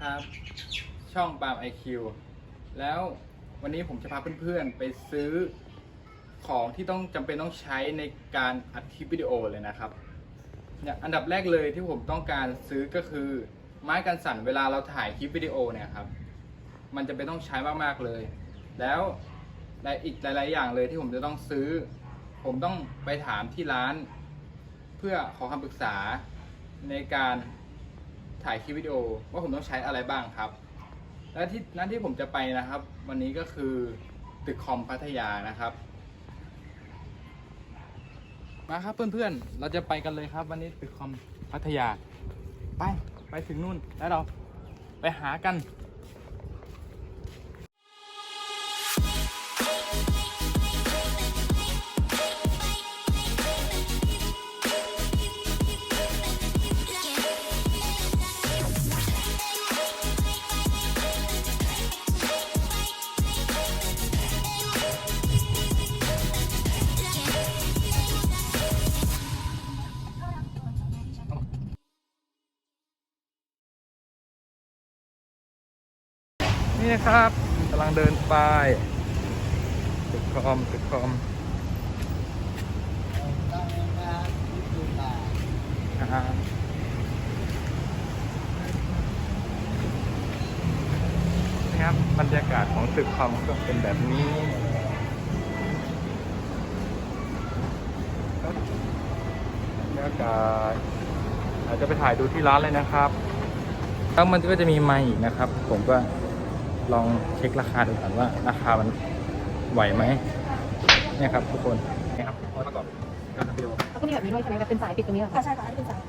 นะครับ ช่องปาล์มไอคิวแล้ววันนี้ผมจะพาเพื่อนๆไปซื้อของที่ต้องจำเป็นต้องใช้ในการอัดคลิปวิดีโอเลยนะครับเนี่ยอันดับแรกเลยที่ผมต้องการซื้อก็คือ ไม้กันสั่นเวลาเราถ่ายคลิปวิดีโอเนี่ยครับ มันจะเป็นต้องใช้มากๆเลย แล้วและอีกหลาย ๆ อย่างเลยที่ผมจะต้องซื้อ ผมต้องไปถามที่ร้าน เพื่อขอคำปรึกษาในการ ถ่ายคลิปวิดีโอว่าผมต้องใช้อะไรบ้างครับ และที่นั้นที่ผมจะไปนะครับ วันนี้ก็คือตึกคอมพัทยานะครับ มาครับเพื่อนๆ เราจะไปกันเลยครับ วันนี้ตึกคอมพัทยา ไปไปถึงนู่นแล้วเราไปหากัน นี่นะครับกำลังเดินไปตึกคอมตึกคอมอ่านี่ครับบรรยากาศของตึกคอมก็เป็นแบบนี้บรรยากาศอาจจะไปถ่ายดูที่ร้านเลยนะครับแล้วมันก็จะมีไมค์อีกนะครับ ผมก็ ลองเช็คราคาดูก่อนว่าราคามันไหวไหมเนี่ยครับทุกคนนี่ครับองค์ประกอบการทำวิดีโอแล้วก็มีแบบนี้ด้วยใช่ไหมแบบเป็นสายติดตรงนี้เหรอค่ะคะใช่ค่ะอันนี้เป็นสาย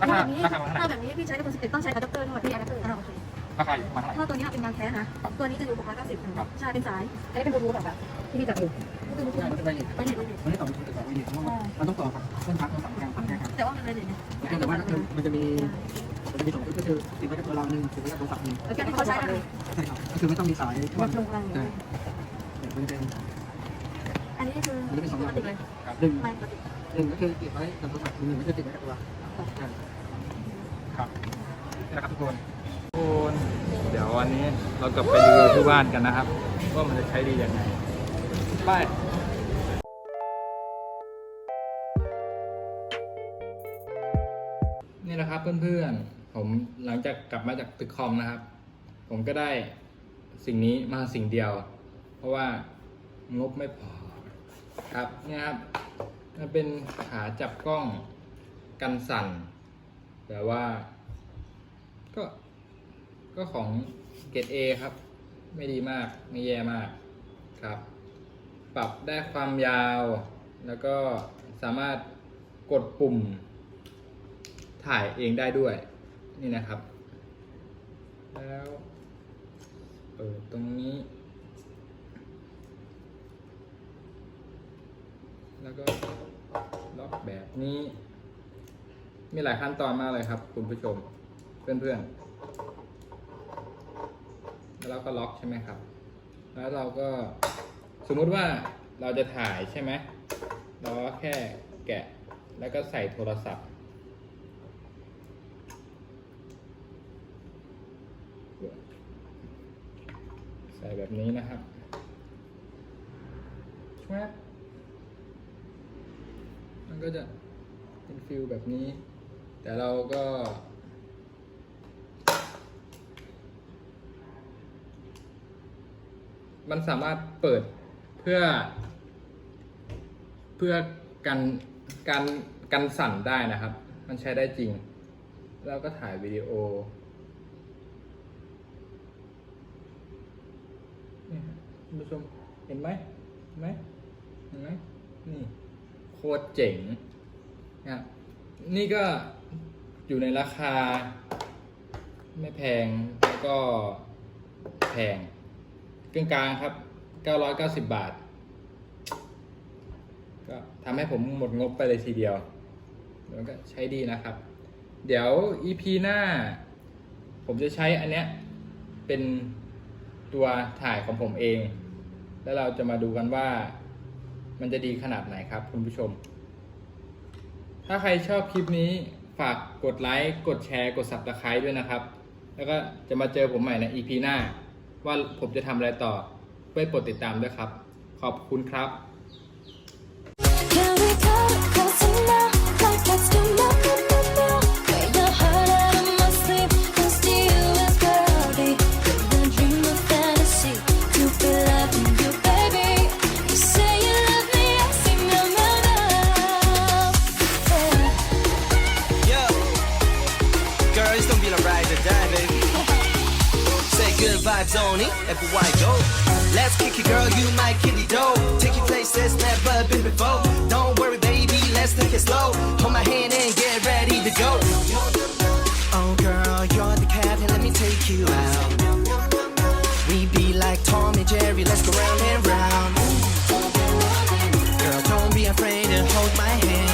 ราคาแบบนี้ราคามาเท่าไหถ้าร่แบบนี้พี่ใช้กับคนสิบเอ็ดต้องใช้อะแดปเตอร์ด้วยพี่อะแดปเตอร์อ่าโอเคราคาอยู่ประมาณเท่าไหร่ถ้าตัวนี้เป็นงานแท้นะ ตัวนี้จะอยู่690ครับใช่เป็นสายอันนี้เป็นบลูทูธแบบที่พี่จับอยู่ก็คือใช่มันเป็นไวเลสไม่เห็นไม่เห็นมันไม่ต่อเป็นต่อไวเลสเพราะว่ามันต้องต่อกับเครื่องชาร์จโทรศัพท์แทนแทนครับแต่ว่ามันไม่เห็นเนี่ยแต่ว่ามันจะมีมัน จะมีสองชุดก็คือติดไว้กับตัวเราหนึ่งติดไว้กับโทรศัพท์หนึ่งแล้วแค่ที่เขาใช้อะไรใช่ครับก็คือไม่ต้องมีสายมันลงล่างใช่มันเป็นอันนี้คือปกติเลยหนึ่งไม่ปกติหนึ่งก็คือติดไว้กับโทรศัพท์หนึ่งก็คือติดไว้กับตัวครับนะครับทุกคนทุกคนเดี๋ยววันนี้เรากลับไปรีวิวที่บ้านกันนะครับว่ามันจะใช้ดียังไงไปนี่นะครับเพื่อนๆ ผมหลังจากกลับมาจากตึกคอมนะครับ ผมก็ได้สิ่งนี้มาสิ่งเดียว เพราะว่างบไม่พอครับเนี่ยครับมันเป็นขาจับกล้องกันสั่น แต่ว่า ก็ก็ของเกรด A ครับ ไม่ดีมาก ไม่แย่มากครับ ปรับได้ความยาว แล้วก็สามารถกดปุ่มถ่ายเองได้ด้วย นี่นะครับ แล้วเปิดตรงนี้ แล้วก็ล็อกแบบนี้ มีหลายขั้นตอนมากเลยครับ คุณผู้ชม เพื่อนๆ แล้วเราก็ล็อกใช่ไหมครับ แล้วเราก็สมมุติว่าเราจะถ่ายใช่ไหม เราก็แค่แกะแล้วก็ใส่โทรศัพท์ ใส่แบบนี้นะครับชวบมันก็จะเป็นฟิลแบบนี้ แต่เราก็ มันสามารถเปิดเพื่อ เพื่อกันการกันสั่นได้นะครับ มันใช้ได้จริง แล้วก็ถ่ายวิดีโอนี่ คุณผู้ชมเห็นไหมเห็นไหมเห็นไหมนี่โคตรเจ๋งนะนี่ก็อยู่ในราคา ไม่แพงแล้วก็แพงกลางกลางๆครับ 990 บาท ก็ทำให้ผมหมดงบไปเลยทีเดียวแล้วก็ใช้ดีนะครับ เดี๋ยว EP หน้า ผมจะใช้อันเนี้ยเป็น ตัวถ่ายของผมเอง แล้วเราจะมาดูกันว่า มันจะดีขนาดไหนครับ คุณผู้ชม ถ้าใครชอบคลิปนี้ฝากกดไลค์กดแชร์กด s u b สไครต์ด้วยนะครับ แล้วก็จะมาเจอผมใหม่ใน EP หน้า ว่าผมจะทำอะไรต่อ เพื่อโปรดติดตามด้วยครับ ขอบคุณครับ Good vibes only, everywhere go. Let's kick it, girl, you might kill it, dough. Take you places never been before. Don't worry, baby, let's take it slow. Hold my hand and get ready to go. Oh, girl, you're the captain, let me take you out. We be like Tom and Jerry, let's go round and round. Girl, don't be afraid and hold my hand.